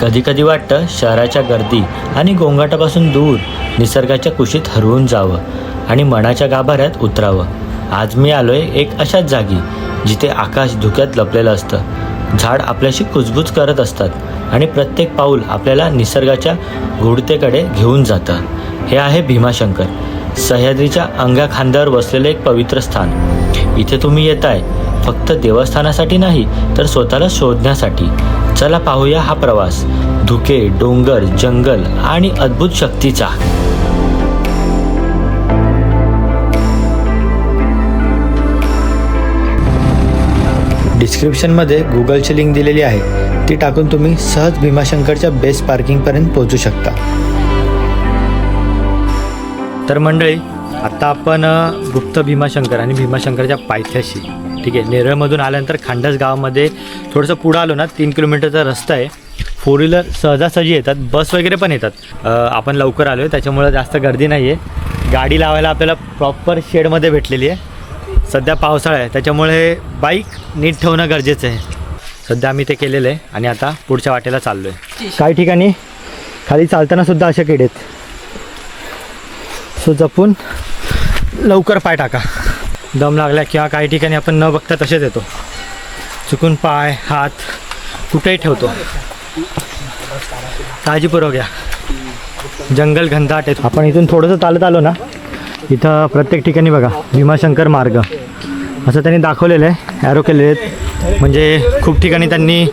कधीकधी वाटतं शहराच्या गर्दी आणि गोंगाटापासून दूर निसर्गाच्या कुशीत हरवून जावं आणि मनाच्या गाभाऱ्यात उतरावं. आज मी आलोय एक अशाच जागी जिथे आकाश धुक्यात लपलेलं असतं. झाड आपल्याशी कुजबूज करत असतात आणि प्रत्येक पाऊल आपल्याला निसर्गाच्या गुढतेकडे घेऊन जातं. हे आहे भीमाशंकर सह्याद्रीच्या अंगा खांद्यावर बसलेलं एक पवित्र स्थान. इथे तुम्ही येताय फक्त देवस्थानासाठी नाही तर स्वतःला शोधण्यासाठी. चला पाहूया हा प्रवास. धुके डोंगर जंगल आणि अद्भुत शक्तीचा. डिस्क्रिप्शनमध्ये गुगलची लिंक दिलेली आहे. ती टाकून तुम्ही सहज भीमाशंकरच्या बेस्ट पार्किंगपर्यंत पोहोचू शकता. तर मंडळी आत्ता आपण गुप्त भीमाशंकर आणि भीमाशंकरच्या पायथ्याशी ठीक आहे नेरळमधून आल्यानंतर खांडस गावामध्ये थोडंसं पुढं आलो ना तीन किलोमीटरचा रस्ता आहे. फोर व्हीलर सहजासहजी येतात बस वगैरे पण येतात. आपण लवकर आलो आहे त्याच्यामुळं जास्त गर्दी नाही आहे गाडी लावायला आपल्याला प्रॉपर शेडमध्ये भेटलेली आहे. सध्या पावसाळा आहे त्याच्यामुळे बाईक नीट ठेवणं गरजेचं आहे. सध्या आम्ही ते केलेलं आहे आणि आता पुढच्या वाटेला चाललो आहे काही ठिकाणी खाली चालतानासुद्धा अशा किडे आहेत सो जपून लवकर पाय टाका. दम लागला किंवा काही ठिकाणी आपण न बघता तसेच येतो. चुकून पाय हात कुठेही ठेवतो. काळजीपूर्वक घ्या. जंगल घनदाट आहे आपण इथून थोडंसं चालत आलो ना इथं प्रत्येक ठिकाणी बघा भीमाशंकर मार्ग. असं त्यांनी दाखवलेलं आहे ॲरो केलेले आहेत. म्हणजे खूप ठिकाणी त्यांनी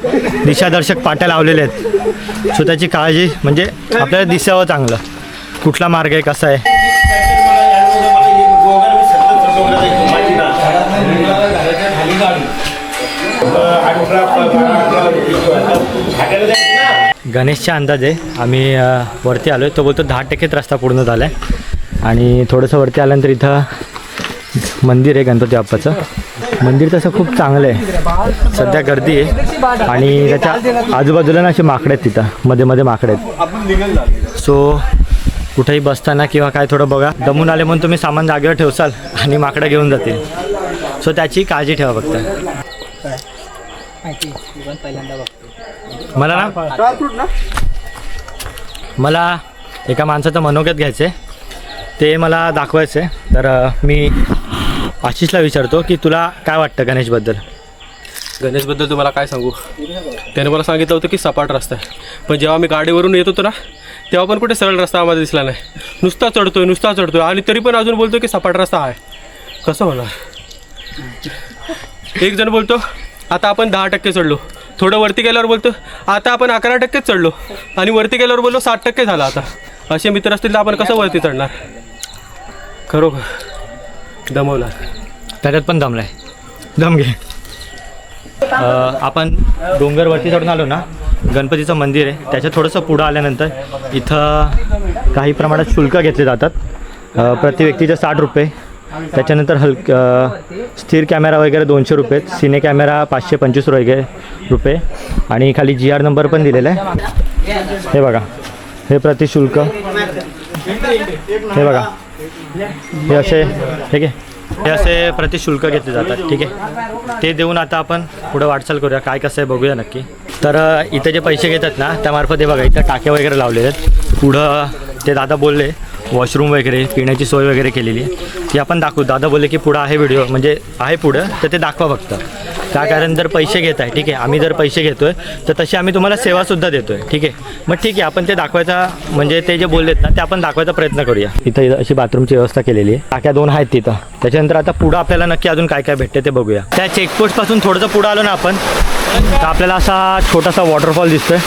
दिशादर्शक पाट्या लावलेल्या आहेत. सो त्याची काळजी म्हणजे आपल्याला दिसावं चांगलं. कुठला मार्ग आहे कसा आहे. गणेशच्या अंदाजे आम्ही वरती आलो आहे तो बोलतो दहा टक्केच रस्ता पूर्ण झाला आहे आणि थोडंसं वरती आल्यानंतर इथं मंदिर आहे गणपती बाप्पाचं. मंदिर तसं खूप चांगलं आहे. सध्या गर्दी आहे. आणि त्याच्या आजूबाजूला ना असे माकडे आहेत तिथं. मध्ये मध्ये माकडे आहेत. सो कुठेही बसताना किंवा काय थोडं बघा. दमून आले म्हणून तुम्ही सामान जागेवर ठेवसाल आणि माकडं घेऊन जातील. सो त्याची काळजी ठेवा फक्त. मला ना? मला एका माणसाचं मनोगत घ्यायचं आहे ते मला दाखवायचं आहे तर मी आशिषला विचारतो की तुला काय वाटतं गणेशबद्दल? गणेशबद्दल तुम्हाला काय सांगू? त्याने मला सांगितलं होतं की सपाट रस्ता आहे. पण जेव्हा मी गाडीवरून येत होतो ना तेव्हा पण कुठे सरळ रस्ता आम्हाला दिसला नाही. नुसता चढतोय नुसता चढतोय. आणि तरी पण अजून बोलतो की सपाट रस्ता आहे. कसं होणार? एक जण बोलतो आता आपण दहा टक्के चढलो. थोडं वरती गेल्यावर बोलतो आता आपण अकरा टक्केच चढलो. आणि वरती गेल्यावर बोललो साठ टक्के झाला आता. असे मित्र असतील तर आपण कसं वरती चढणार? खरोखर दमवला त्याच्यात पण दमलाय. दम घे. आपण डोंगरवरती चढून आलो ना गणपतीचं मंदिर आहे त्याच्या थोडंसं पुढं आल्यानंतर इथं काही प्रमाणात शुल्क घेतले जातात. प्रति व्यक्तीचे साठ रुपये त्याच्यानंतर हलक स्थिर कॅमेरा वगैरे दोनशे रुपये सिने कॅमेरा पाचशे पंचवीस वगैरे रुपये. आणि खाली जी आर नंबर पण दिलेला आहे. हे बघा हे प्रतिशुल्क हे बघा हे असे ठीक आहे हे असे प्रतिशुल्क घेतले जातात ठीक आहे. ते देऊन आता आपण पुढं वाटचाल करूया काय कसं आहे बघूया नक्की. तर इथं इथे जे पैसे घेतात ना त्यामार्फत हे बघा इथं टाक्या वगैरे लावलेले आहेत. पुढं ते दादा बोलले वॉशरूम वगैरे पिण्याची सोय वगैरे केलेली. ती आपण दाखवू. दादा बोलले की पुढं आहे व्हिडिओ म्हणजे आहे पुढं तर ते दाखवा फक्त. का? कारण जर पैसे घेत आहे ठीक आहे आम्ही जर पैसे घेतोय तर तशी आम्ही तुम्हाला सेवासुद्धा देतोय ठीक आहे. मग ठीक आहे आपण ते दाखवायचा म्हणजे ते जे बोललेत ना ते आपण दाखवायचा प्रयत्न करूया. इथं अशी बाथरूमची व्यवस्था केलेली आहे. टाक्या दोन आहेत तिथं. त्याच्यानंतर आता पुढं आपल्याला नक्की अजून काय काय भेटते ते बघूया. त्या चेकपोस्टपासून थोडंसं पुढं आलो ना आपण तर आपल्याला असा छोटासा वॉटरफॉल दिसतोय.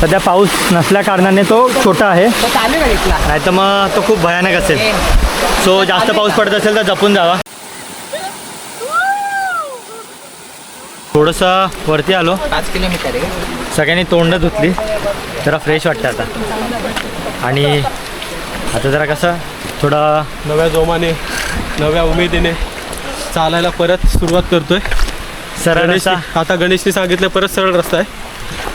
सध्या पाऊस नसल्या कारणाने तो छोटा आहे. नाही तर मग तो खूप भयानक असेल. सो जास्त पाऊस पडत असेल तर जपून जावा. थोडंसं वरती आलो. पाच किलोमीटर सगळ्यांनी तोंड धुतली. जरा फ्रेश वाटतं आता. आणि आता जरा कसं थोडं नव्या जोमाने नव्या उमेदीने चालायला परत सुरुवात करतोय. सरळ रस्ता. आता गणेशने सांगितलं परत सरळ रस्ता आहे.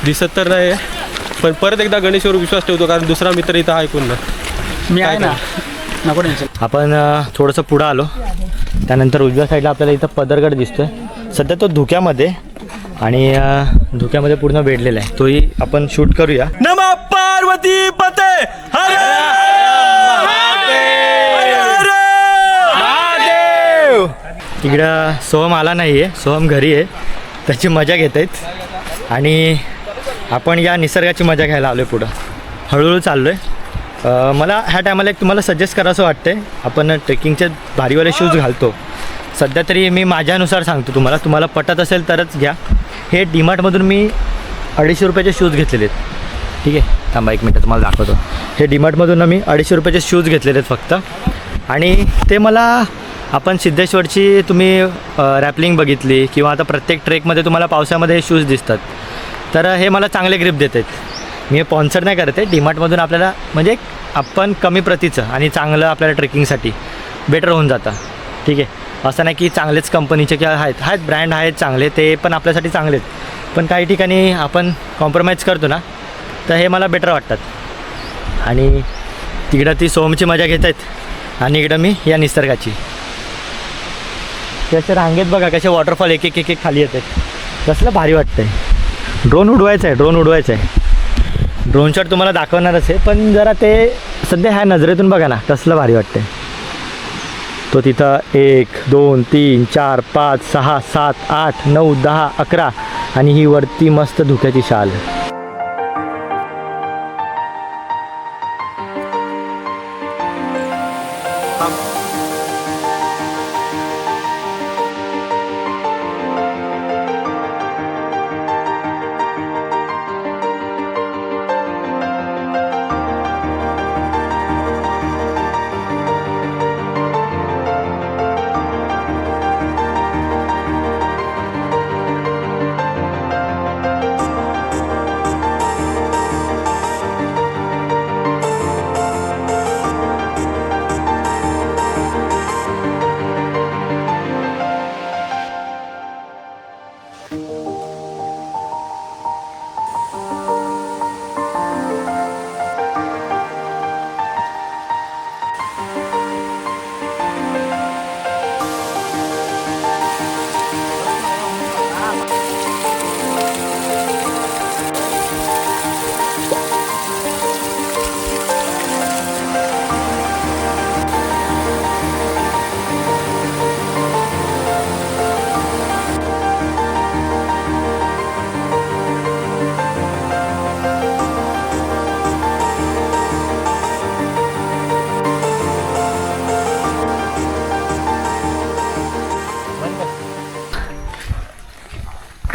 दिसत तर नाही आहे पण परत एकदा गणेशवर विश्वास ठेवतो कारण दुसरा मित्र इथं ऐकून ना मी आहे ना. आपण थोडंसं पुढं आलो. त्यानंतर उजव्या साईडला आपल्याला इथं पदरगड दिसतोय. सध्या तो धुक्यामध्ये आणि धुक्यामध्ये पूर्ण वेढलेला आहे. तोही आपण शूट करूया. नमा पार्वती पते! इकडं सोहम आला नाही आहे सोहम घरी आहे. त्याची मजा घेत आहेत. आणि आपण या निसर्गाची मजा घ्यायला आलो आहे पुढं. हळूहळू चाललो आहे मला ह्या टायमाला एक तुम्हाला सजेस्ट करावंसं वाटते आपण ट्रेकिंगचे भारीवाले शूज घालतो. सध्या तरी मी माझ्यानुसार सांगतो तुम्हाला. तुम्हाला पटत असेल तरच घ्या. हे डीमार्टमधून मी अडीचशे रुपयाचे शूज घेतलेले आहेत. ठीक आहे? थांबा एक मिनटं तुम्हाला दाखवतो. हे डीमार्टमधून ना मी अडीचशे रुपयाचे शूज घेतलेले आहेत फक्त. आणि ते मला आपण सिद्धेश्वरची तुम्ही रॅपलिंग बघितली किंवा आता प्रत्येक ट्रेकमध्ये तुम्हाला पावसामध्ये हे शूज दिसतात. तर हे मला चांगले ग्रिप देत आहेत. मी हे स्पॉन्सर नाही करत आहे. डीमार्टमधून आपल्याला म्हणजे आपण कमी प्रतीचं आणि चांगलं आपल्याला ट्रेकिंगसाठी बेटर होऊन जातं. ठीक आहे? असं नाही की चांगलेच कंपनीचे किंवा आहेत आहेत ब्रँड आहेत चांगले ते पण आपल्यासाठी चांगले आहेत. पण काही ठिकाणी आपण कॉम्प्रोमाइज करतो ना तर हे मला बेटर वाटतात. आणि तिकडं ती सोमची मजा घेत आहेत आणि इकडं मी या निसर्गाची. त्याच्या रांगेत बघा कसे वॉटरफॉल एक एक एक एक खाली येत आहेत. कसलं भारी वाटतंय. ड्रोन उडवायचं आहे ड्रोन उडवायचं आहे ड्रोन शॉट तुम्हाला दाखवणारच आहे पण जरा ते सध्या ह्या नजरेतून बघा ना कसलं भारी वाटतंय. तो तिथं एक दोन तीन चार पाच सहा सात आठ नऊ दहा अकरा. आणि ही वरती मस्त धुक्याची शाल.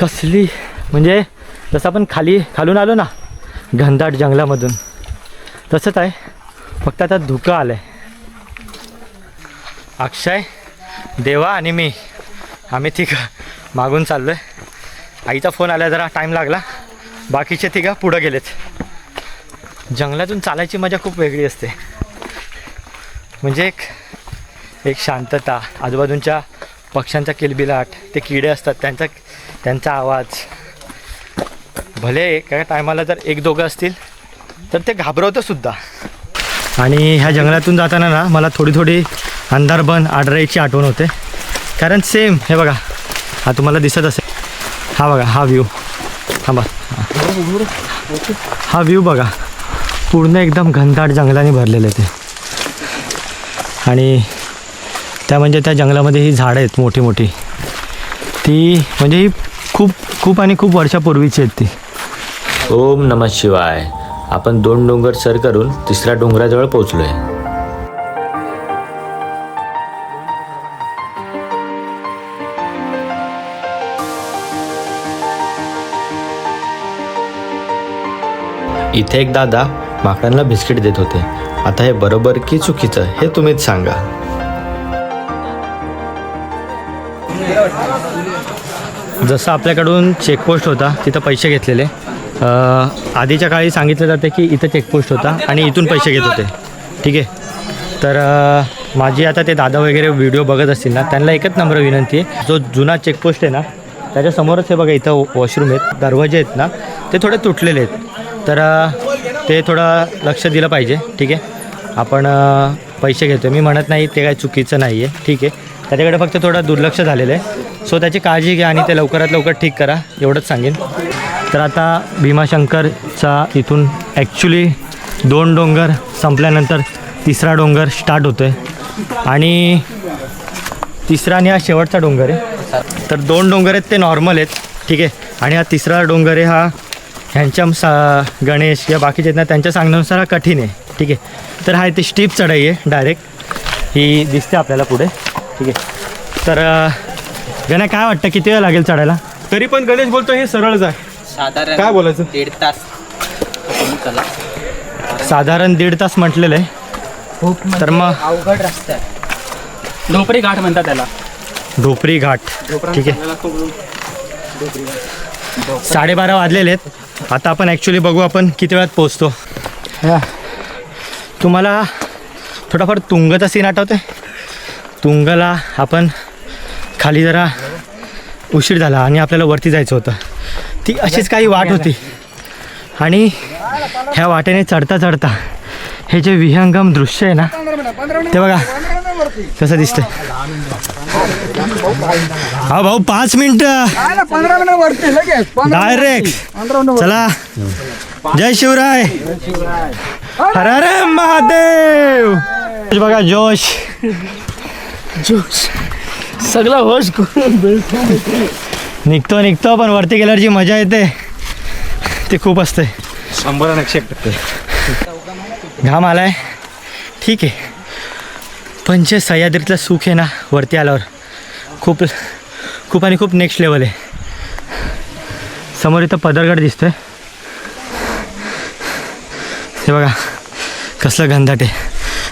कसली? म्हणजे जसं आपण खाली खालून आलो ना घनदाट जंगलामधून तसंच आहे. फक्त आता धुकं आलं आहे अक्षय देवा आणि मी आम्ही तिघं मागून चाललो आहे आईचा फोन आला जरा टाईम लागला. बाकीचे तिघं पुढं गेलेत. जंगलातून चालायची मजा खूप वेगळी असते. म्हणजे एक एक शांतता आजूबाजूंच्या पक्ष्यांचा किलबिलाट ते किडे असतात त्यांचा त्यांचा आवाज. भले एका टायमाला जर एक दोघं असतील तर ते घाबरवतं सुद्धा. आणि ह्या जंगलातून जाताना ना मला थोडी थोडी अंधारबन आडराईची आठवण होते. कारण सेम हे बघा. हा तुम्हाला दिसत असेल. हा बघा हा व्ह्यू हा बघ हा व्ह्यू बघा. पूर्ण एकदम घनदाट जंगलाने भरलेलं आहे ते. आणि त्या म्हणजे त्या जंगलामध्ये ही झाडं आहेत मोठी मोठी. ती म्हणजे ही खूप खूप आणि खूप वर्षापूर्वीची आहेत ती. ओम नमः शिवाय. आपण दोन डोंगर सर करून तिसऱ्या डोंगराजवळ पोहोचलोय. इथे एक दादा माकडांना बिस्किट देत होते. आता हे बरोबर की चुकीचं हे तुम्हीच सांगा. जसं आपल्याकडून चेकपोस्ट होता तिथं पैसे घेतलेले. आधीच्या काळी सांगितलं जातं की इथं चेकपोस्ट होता आणि इथून पैसे घेत होते. ठीक आहे? तर माझी आता ते दादा वगैरे व्हिडिओ बघत असतील ना त्यांना एकच नम्र विनंती आहे. जो जुना चेकपोस्ट आहे ना त्याच्यासमोरच हे बघा इथं वॉशरूम आहेत. दरवाजे आहेत ना ते थोडे तुटलेले आहेत. तर ते थोडं लक्ष दिलं पाहिजे. ठीक आहे? आपण पैसे घेतो मी म्हणत नाही ते काय चुकीचं नाही आहे ठीक आहे? त्याच्याकडे फक्त थोडं दुर्लक्ष झालेलं आहे. सो त्याची काळजी घ्या आणि ते लवकरात लवकर ठीक करा एवढंच सांगेन. तर आता भीमाशंकरचा इथून ॲक्च्युली दोन डोंगर संपल्यानंतर तिसरा डोंगर स्टार्ट होतो आहे आणि तिसरा आणि हा शेवटचा डोंगर आहे. तर दोन डोंगर आहेत ते नॉर्मल आहेत. ठीक आहे. आणि हा तिसरा डोंगर आहे हा ह्यांच्या सा गणेश या बाकीचे आहेत ना त्यांच्या सांगण्यानुसार हा कठीण आहे. ठीक आहे. तर हा इथे स्टीप चढाई आहे डायरेक्ट ही दिसते आपल्याला पुढे. ठीक आहे. तर अं, गण्या काय वाटतं? किती वेळ लागेल चढायला? तरी पण गणेश बोलतो हे सरळच आहे. साधारण काय बोलायचं? दीड तास. चला. साधारण दीड तास म्हटलेलं आहे. खूप तर मग अवघड रस्ता आहे. ढोपरी घाट म्हणतात त्याला. ढोपरी घाट. ठीक आहे. साडेबारा वाजलेले आहेत. आता आपण ॲक्च्युली बघू आपण किती वेळात पोचतो तुम्हाला थोडाफार तुंगचा सीन आठवते तुंगला आपण खाली जरा उशीर झाला आणि आपल्याला वरती जायचं होतं. ती अशीच काही वाट होती. आणि ह्या वाटेने चढता चढता हे जे विहंगम दृश्य आहे ना ते बघा कसं दिसतंय. हा भाऊ पाच मिनिटं. मिनिट डायरेक्ट चला. जय शिवराय. हर हर महादेव. बघा जोश. सगळं होश निघतो निघतो पण वरती गेल्यावर जी मजा येते ते खूप असते. शंभर एकशे एक टक्के. घाम आलाय. ठीक आहे. पण जे सह्याद्रीतलं सुख आहे ना वरती आल्यावर खूप खूप आणि खूप नेक्स्ट लेवल आहे. समोर इथं पदरगड दिसतोय. हे बघा कसलं घनदाट आहे.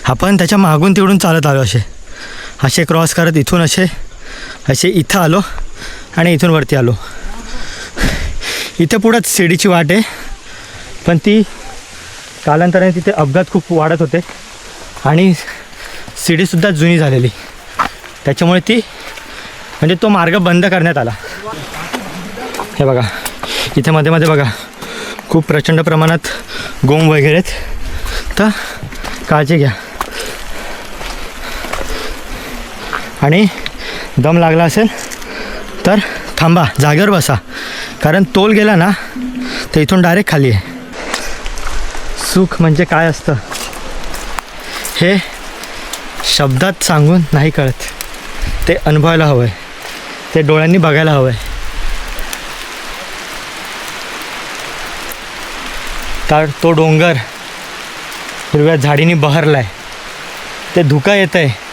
आपण त्याच्या मागून तिकडून चालत आलो असे. असे क्रॉस करत इथून असे असे इथं आलो आणि इथून वरती आलो. इथं पुढंच शिडीची वाट आहे. पण ती कालांतराने तिथे अपघात खूप वाढत होते आणि शिडीसुद्धा जुनी झालेली. त्याच्यामुळे ती म्हणजे तो मार्ग बंद करण्यात आला. हे बघा इथे मध्ये मध्ये बघा खूप प्रचंड प्रमाणात गोम वगैरे आहेत तर काळजी घ्या. आणि दम लागला असेल तर थांबा जागेवर बसा. कारण तोल गेला ना तर इथून डायरेक्ट खाली आहे. सुख म्हणजे काय असतं? हे शब्दात सांगून नाही कळत. ते अनुभवायला हवं आहे ते डोळ्यांनी बघायला हवं आहे तर तो डोंगर हिरव्या झाडीने बहरला आहे ते धुकं येतं आहे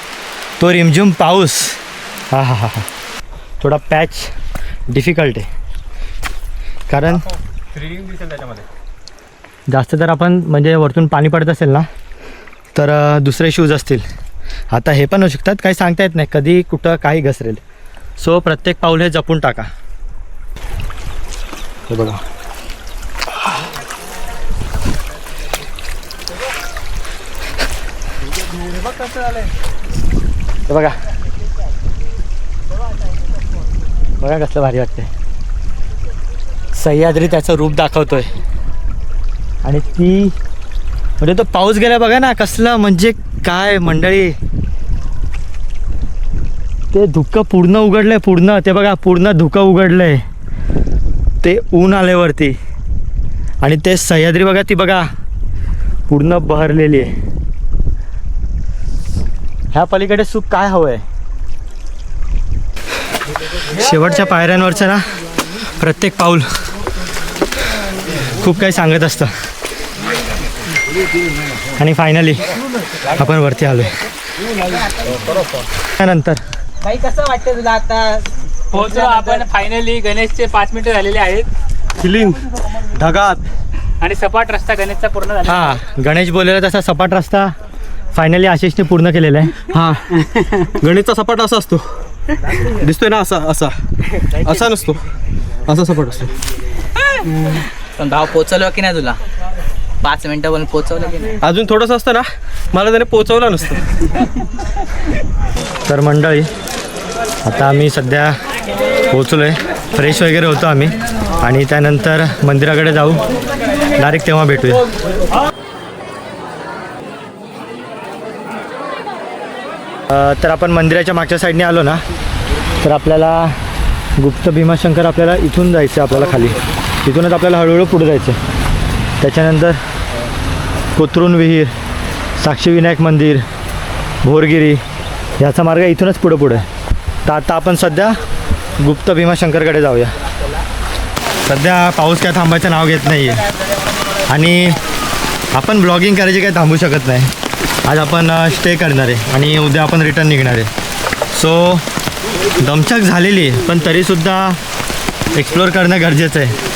तो रिमझिम पाऊस हा हा हा हा थोडा पॅच डिफिकल्ट आहे कारण जास्त जर आपण म्हणजे वरतून पाणी पडत असेल ना तर दुसरे शूज असतील. आता हे पण होऊ शकतात. काही सांगता येत नाही. कधी कुठं काही घसरेल. सो प्रत्येक पाऊल हे जपून टाका. हे बघा. हे बघा. बघा कसलं भारी वाटतंय. सह्याद्री त्याचं रूप दाखवतोय. आणि ती म्हणजे तो पाऊस गेला बघा ना कसलं म्हणजे काय मंडळी. ते धुकं पूर्ण उघडलंय पूर्ण. ते बघा पूर्ण धुकं उघडलंय. ते ऊन आल्यावरती. आणि ते सह्याद्री बघा ती बघा पूर्ण बहरलेली आहे. ह्या पलीकडे सुख काय हवंय? शेवटच्या पायऱ्यांवरचं ना प्रत्येक पाऊल खूप काही सांगत असतं. आणि फायनली आपण वरती आलोय. त्यानंतर काही कसं वाटतं तुला आता? पोहोचलो आपण फायनली गणेशचे पाच मिनिटं झालेले आहेत. फिलिंग ढगात. आणि सपाट रस्ता गणेशचा पूर्ण झाला. हा गणेश बोललेला तसा सपाट रस्ता फायनली आशिषने पूर्ण केलेला आहे. हा. गणितचा सपाट असा असतो. दिसतोय ना असा असा. असा नसतो. असा सपाट असतो. पण भाव पोचवलं की नाही तुला? पाच मिनिटं पण पोचवलं की नाही? अजून थोडंसं असतं ना? मला त्याने पोचवलं नसतं. तर मंडळी आता आम्ही सध्या पोचलो आहे फ्रेश वगैरे होतो आम्ही. आणि त्यानंतर मंदिराकडे जाऊ. डायरेक्ट तेव्हा भेटूया. तर आपण मंदिराच्या मागच्या साईडने आलो ना तर आपल्याला गुप्त भीमाशंकर आपल्याला इथून जायचं आपल्याला खाली. तिथूनच आपल्याला हळूहळू पुढे जायचं त्याच्यानंतर कोथरूण विहीर साक्षीविनायक मंदिर भोरगिरी याचा मार्ग इथूनच पुढं पुढं आहे. तर आता आपण सध्या गुप्त भीमाशंकरकडे जाऊया. सध्या पाऊस काय थांबायचं नाव घेत नाही आहे आणि आपण ब्लॉगिंग करायची काही थांबू शकत नाही. आज आपण स्टे करणार आहे आणि उद्या आपण रिटर्न निघणार आहे. सो दमछाक झालेली आहे पण तरीसुद्धा एक्सप्लोअर करणं गरजेचं आहे.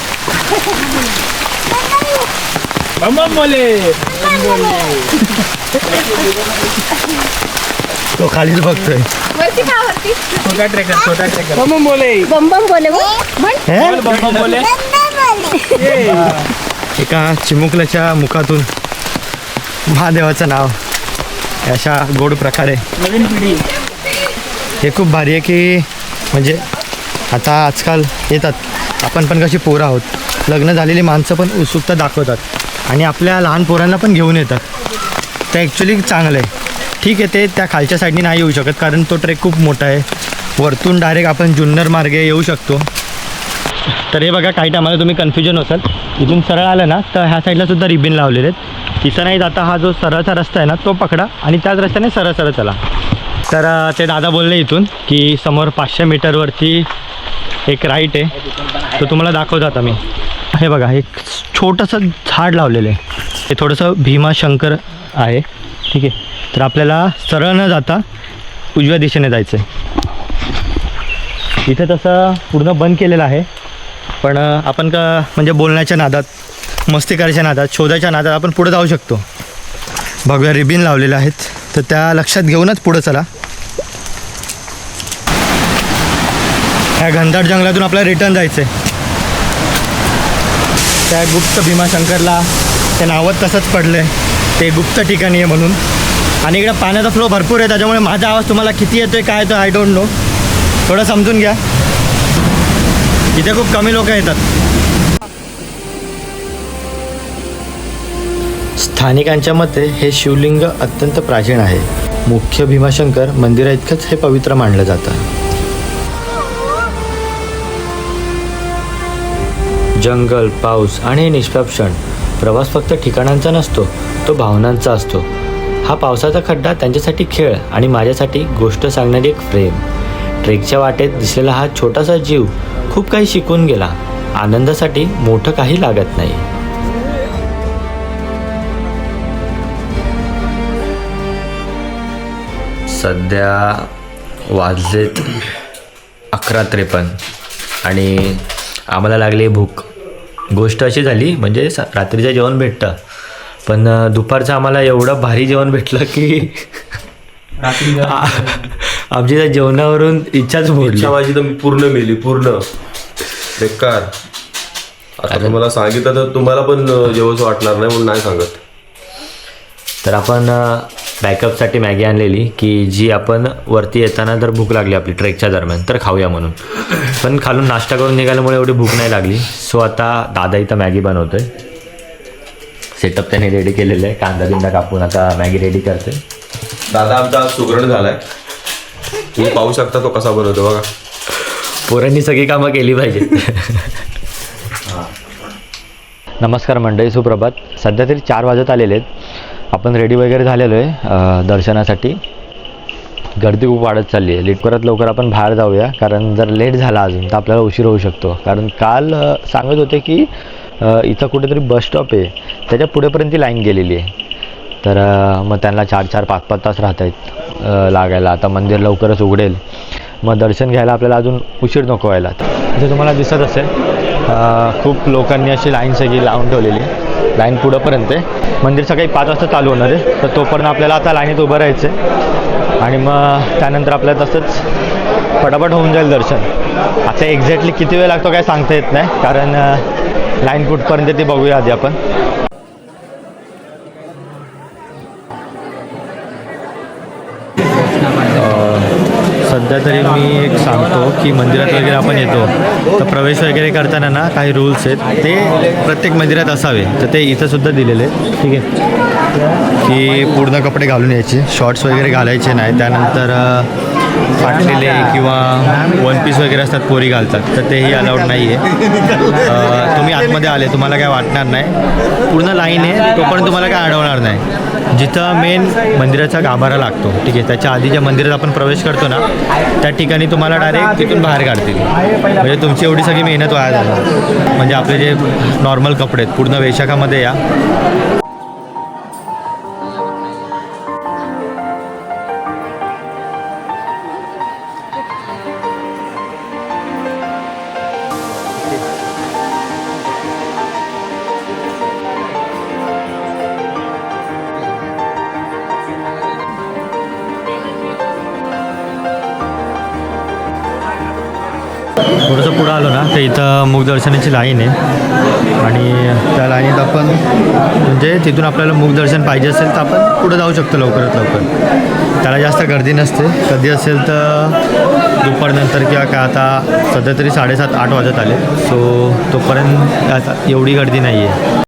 तो खालीच बघतोय. वरती का वरती? छोटा ट्रेकर छोटा ट्रेकर बम बोले. बम बम बोले वो. म्हण हे? बम बोले. एका चिमुकल्याच्या मुखातून महादेवाचं नाव. अशा गोड प्रकारे. नवीन पिढी. हे खूप भारी आहे की म्हणजे आता आजकाल येतात. आपण पण कशी पोरं आहोत. लग्न झालेली माणसं पण उत्सुकता दाखवतात. आणि आपल्या लहान पोरांना पण घेऊन येतात. ते ॲक्च्युली चांगलं आहे. ठीक आहे ते त्या खालच्या साईडनी नाही येऊ शकत कारण तो ट्रेक खूप मोठा आहे. वरतून डायरेक्ट आपण जुन्नर मार्गे येऊ शकतो. तर हे बघा काही टायमाला तुम्ही कन्फ्युजन होसाल. इथून सरळ आलं ना तर ह्या साईडला सुद्धा रिबिन लावलेले आहेत. तिथं नाही जाता हा जो सरळचा रस्ता आहे ना तो पकडा आणि त्याच रस्त्याने सरळ सरळ चला. तर ते दादा बोलले इथून की समोर पाचशे मीटरवरती एक राईट आहे. तो तुम्हाला दाखवतो आता मी हे बघा एक छोटंसं झाड लावलेलं आहे. हे थोडंसं भीमाशंकर आहे. ठीक आहे. तर आपल्याला सरळ न जाता उजव्या दिशेने जायचं आहे इथं तसं पूर्ण बंद केलेलं आहे. पण आपण का म्हणजे बोलण्याच्या नादात मस्ती करायच्या नादात शोधायच्या नादात आपण पुढे जाऊ शकतो. भगव्या रिबिन लावलेल्या आहेत. तर त्या लक्षात घेऊनच पुढं चला. ह्या घनदाट जंगलातून आपल्याला रिटर्न जायचं आहे त्या गुप्त भीमाशंकरला ते नावात तसंच पडलं आहे ते गुप्त ठिकाणी आहे म्हणून. आणि इकडं पाण्याचा फ्लो भरपूर आहे त्याच्यामुळे माझा आवाज तुम्हाला किती येतो आहे काय येतो आय डोंट नो थोडं समजून घ्या. इथे खूप कमी लोक येतात. स्थानिकांच्या मते हे शिवलिंग अत्यंत प्राचीन आहे. मुख्य भीमाशंकर मंदिरा इतकंच हे पवित्र मानलं जातं. जंगल पाऊस आणि हे निष्पाप क्षण प्रवास फक्त ठिकाणांचा नसतो तो भावनांचा असतो. हा पावसाचा खड्डा त्यांच्यासाठी खेळ आणि माझ्यासाठी गोष्ट सांगणारी एक फ्रेम. ट्रेकच्या वाटेत दिसलेला हा छोटासा जीव खूप काही शिकून गेला. आनंदासाठी मोठं काही लागत नाही. सध्या वाजलेत अकरा त्रेपन्न. आणि आम्हाला लागली भूक. गोष्ट अशी झाली म्हणजे स- रात्रीचं जेवण भेटतं. पण दुपारचं आम्हाला एवढं भारी जेवण भेटलं की आमची त्या जेवणावरून इच्छाच मोडली. इच्छा माझी तर पूर्ण मेली पूर्ण. बेकार. आता तुम्हाला सांगितलं तर तुम्हाला पण जेवच वाटणार नाही म्हणून नाही सांगत. तर आपण बॅकअपसाठी मॅगी आणलेली की जी आपण वरती येताना जर भूक लागली आपली ट्रेकच्या दरम्यान तर खाऊया म्हणून. पण खालून नाश्ता करून निघाल्यामुळे एवढी भूक नाही लागली. सो आता दादा इथं मॅगी बनवतोय. सेटअप त्याने रेडी केलेलं आहे. कांदा बिंदा कापून आता मॅगी रेडी करते दादा आमचा सुगरण झालाय. तुम्ही पाहू शकता तो कसा बनवतो बघा. पोरांनी सगळी कामं केली पाहिजे. नमस्कार मंडळी सुप्रभात. सध्या तरी चार वाजत आलेले आहेत. आपण रेडी वगैरे झालेलो आहे दर्शनासाठी. गर्दी खूप वाढत चालली आहे. लवकरात लवकर आपण बाहेर जाऊया. कारण जर लेट झाला अजून तर आपल्याला उशीर होऊ शकतो. कारण काल सांगत होते की इथं कुठेतरी बस स्टॉप आहे. त्याच्या पुढेपर्यंत ती लाईन गेलेली आहे. तर मग त्यांना चार चार पाच पाच तास राहत आहेत लागायला. आता मंदिर लवकरच उघडेल. मग दर्शन घ्यायला आपल्याला अजून उशीर नको व्हायला. इथे तुम्हाला दिसत असेल खूप लोकांनी अशी लाईन सगळी लावून ठेवलेली. आहे लाईन पुढंपर्यंत आहे. मंदिर सकाळी पाच वाजता चालू होणार आहे. तर तोपर्यंत आपल्याला आता लाईनीत उभं राहायचं आहे आणि मग त्यानंतर आपल्याला तसंच पटापट होऊन जाईल दर्शन. आता एक्झॅक्टली किती वेळ लागतो काय सांगता येत नाही. कारण लाईन कुठपर्यंत ती बघूया आधी आपण. सध्या तरी मी एक सांगतो की मंदिरात वगैरे आपण येतो तर प्रवेश वगैरे करताना ना काही रूल्स आहेत. ते प्रत्येक मंदिरात असावे. तर ते इथंसुद्धा दिलेले आहेत. ठीक आहे. की पूर्ण कपडे घालून यायचे. शॉर्ट्स वगैरे घालायचे नाही. त्यानंतर फाटलेले किंवा वन पीस वगैरे असतात पोरी घालतात. तर तेही अलाउड नाही आहे तुम्ही आतमध्ये आले तुम्हाला काय वाटणार नाही. पूर्ण लाईन आहे तो पण तुम्हाला काय अडवणार नाही. जिथं मेन मंदिराचा गाभारा लागतो ठीक आहे? त्याच्या आधी ज्या मंदिरात आपण प्रवेश करतो ना त्या ठिकाणी तुम्हाला डायरेक्ट तिथून बाहेर काढतील. म्हणजे तुमची एवढी सगळी मेहनत वाया जाणार. म्हणजे आपले जे नॉर्मल कपडे आहेत पूर्ण वैशाखामध्ये या. मुखदर्शनाची लाईन आहे. आणि त्या लाईनीत आपण म्हणजे तिथून आपल्याला मुखदर्शन पाहिजे असेल तर आपण पुढं जाऊ शकतो लवकरात लवकर. त्याला जास्त गर्दी नसते. कधी असेल तर दुपारनंतर किंवा काय आता सध्या तरी साडेसात आठ वाजत आले. सो तोपर्यंत एवढी गर्दी नाही आहे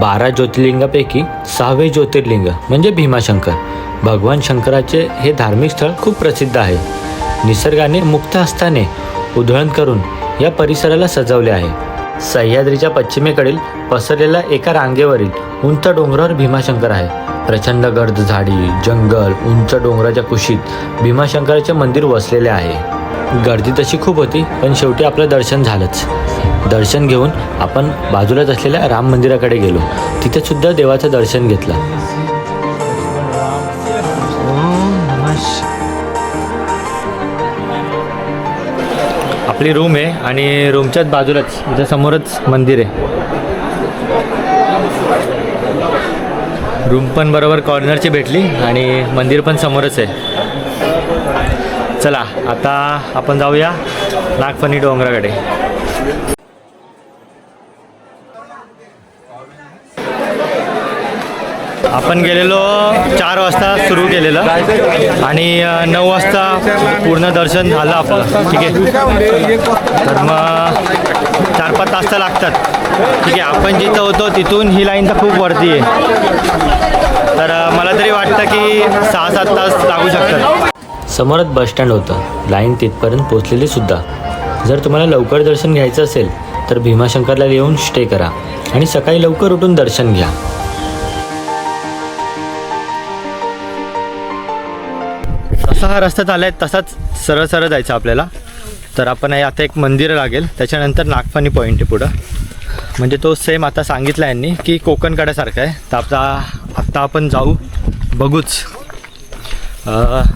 बारा ज्योतिर्लिंगापैकी सहावे ज्योतिर्लिंग म्हणजे भीमाशंकर. भगवान शंकराचे हे धार्मिक स्थळ खूप प्रसिद्ध आहे. निसर्गाने मुक्त असताना उधळण करून या परिसराला सजवले आहे. सह्याद्रीच्या पश्चिमेकडील पसरलेल्या एका रांगेवरील उंच डोंगरावर भीमाशंकर आहे. प्रचंड गर्द झाडी जंगल उंच डोंगराच्या कुशीत भीमाशंकराचे मंदिर वसलेले आहे. गर्दी तशी खूप होती पण शेवटी आपलं दर्शन झालंच. दर्शन घेऊन आपण बाजूलाच असलेल्या राम मंदिराकडे गेलो. तिथे सुद्धा देवाचं दर्शन घेतलं. आपली रूम आहे आणि रूमच्याच बाजूलाच इथं समोरच मंदिर आहे. रूम पण बरोबर कॉर्नरची भेटली आणि मंदिर पण समोरच आहे. चला आता आपण जाऊया नागफणी डोंगराकडे. आपण गेलेलो चार वाजता सुरू केलेलं आणि नऊ वाजता पूर्ण दर्शन झालं आपलं ठीक आहे? तर मग चार पाच तास तर लागतात. ठीक आहे आपण जिथं होतो तिथून ही लाईन तर खूप वरती आहे. तर मला तरी वाटतं की सहा सात तास लागू शकतात. समोरच बस स्टँड होतं. लाईन तिथपर्यंत पोचलेली सुद्धा. जर तुम्हाला लवकर दर्शन घ्यायचं असेल तर भीमाशंकरला येऊन स्टे करा आणि सकाळी लवकर उठून दर्शन घ्या. जसा हा रस्ता चालला आहे तसाच सरळ सरळ जायचं आपल्याला. तर आपण हे आता एक मंदिर लागेल त्याच्यानंतर नागफणी पॉईंट आहे पुढं. म्हणजे तो सेम आता सांगितला यांनी की कोकणकड्यासारखा आहे. तर आता आत्ता आपण जाऊ बघूच.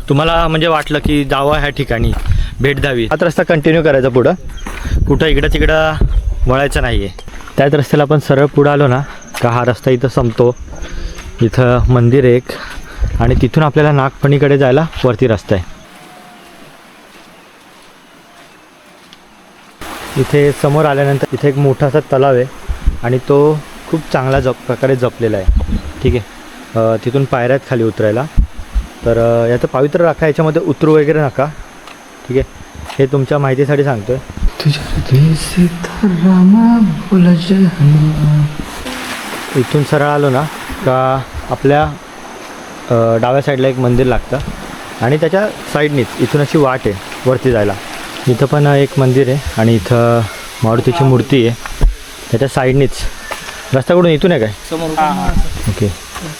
तुम्हाला म्हणजे वाटलं की जावं ह्या ठिकाणी भेट द्यावी. हाच रस्ता कंटिन्यू करायचा पुढं. कुठं इकडं तिकडं वळायचं नाही आहे त्याच रस्त्याला आपण सरळ पुढं आलो ना का हा रस्ता इथं संपतो. इथं मंदिर एक. आणि तिथून आपल्याला नागफणीकडे जायला वरती रस्ता आहे. इथे समोर आल्यानंतर इथे एक मोठा असा तलाव आहे आणि तो खूप चांगला जप प्रकारे जपलेला आहे. ठीक आहे. तिथून पायऱ्यात खाली उतरायला. तर याचं पावित्र्य राखा याच्यामध्ये उतरू वगैरे नका. ठीक आहे. हे तुमच्या माहितीसाठी सांगतो आहे इथून सरळ आलो ना का आपल्या डाव्या साईडला एक मंदिर लागतं. आणि त्याच्या साईडनीच इथून अशी वाट आहे वरती जायला. इथं पण एक मंदिर आहे आणि इथं मारुतीची मूर्ती आहे. त्याच्या साईडनीच. रस्ता कुठून इथून आहे काय? ओके.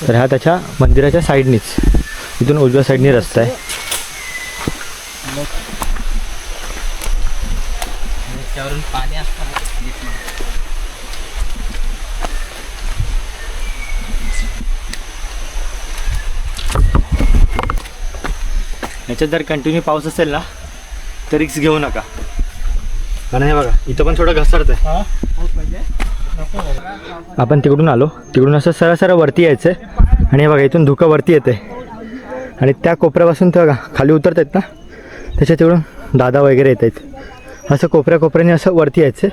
तर ह्या त्याच्या मंदिराच्या साईडनीच. इथून उजव्या साईडनी रस्ता आहे. त्यावरून पाणी असतं याच्यात जर कंटिन्यू पाऊस असेल ना तर रिक्स घेऊ नका. कारण हे बघा इथं पण थोडं घसरत आहे आपण तिकडून आलो. तिकडून असं सरळ सरळ वरती यायचं आहे आणि हे बघा इथून धुकं वरती येते आणि त्या कोपऱ्यापासून ते बघा खाली उतरत आहेत ना त्याच्या तिकडून दादा वगैरे येत आहेत असं कोपऱ्या कोपऱ्याने असं वरती यायचं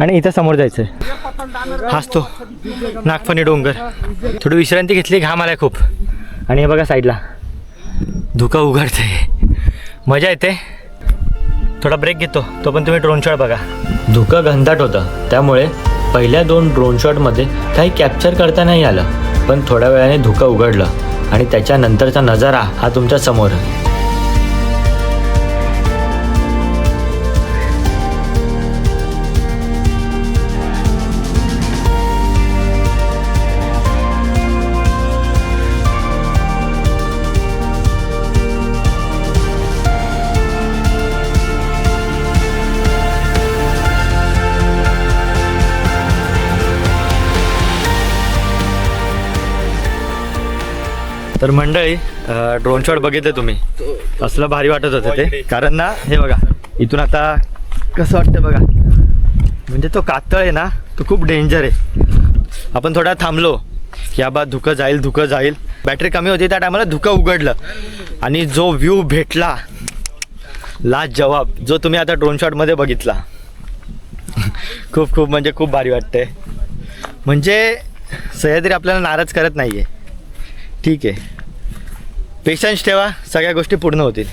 आणि इथं समोर जायचं आहे हाच तो नागफणी डोंगर. थोडी विश्रांती घेतली घाम आलाय खूप. आणि हे बघा साईडला. धुका उघडते. मजा येते. थोडा ब्रेक घेतो. तो पण तुम्ही ड्रोन शॉट बघा. धुकं घनदाट होतं. त्यामुळे पहिल्या दोन ड्रोन शॉटमध्ये काही कॅप्चर करता नाही आलं. पण थोड्या वेळाने धुकं उघडलं. आणि त्याच्यानंतरचा नजारा हा तुमच्यासमोर. तर मंडळी ड्रोन शॉट बघितलं तुम्ही. असलं भारी वाटत होतं ते. कारण ना हे बघा इथून आता कसं वाटतं बघा. म्हणजे तो कातळ आहे ना तो खूप डेंजर आहे. आपण थोडा थांबलो. की आबा धुकं जाईल धुकं जाईल. बॅटरी कमी होती त्या टायमाला धुकं उघडलं. आणि जो व्ह्यू भेटला लास्ट जवाब जो तुम्ही आता ड्रोन शॉटमध्ये बघितला. खूप खूप म्हणजे खूप भारी वाटतंय. म्हणजे सह्याद्री आपल्याला नाराज करत नाही आहे ठीक आहे पेशन्स ठेवा सगळ्या गोष्टी पूर्ण होतील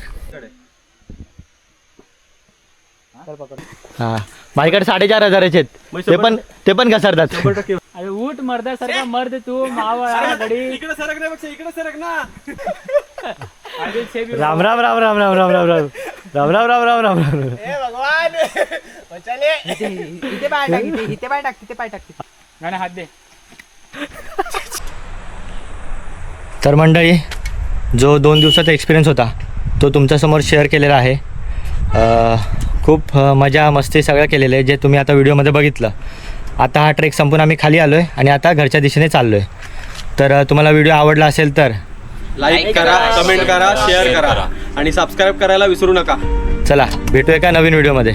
हां माझ्याकडे साडेचार हजाराचे आहेत ते पण ते पण घसरतात अरे उठ मर्दासारखा मर्द तू मावळा इकडे इकडे सरक ना राम राम राम राम राम राम राम राम राम राम राम राम राम राम इथे पाय टाक इथे पाय टाक तिथे पाय टाक हात दे तर मंडळी जो दोन दिवसाचा एक्सपिरियन्स होता तो तुमच्यासमोर शेअर केलेला आहे. खूप मजा मस्ती सगळं केलेलं आहे जे तुम्ही आता व्हिडिओमध्ये बघितलं. आता हा ट्रेक संपून आम्ही खाली आलो आहे आणि आता घरच्या दिशेने चाललो आहे तर तुम्हाला व्हिडिओ आवडला असेल तर लाईक करा कमेंट करा शेअर करा. आणि सबस्क्राईब करायला विसरू नका. चला भेटूया का नवीन व्हिडिओमध्ये.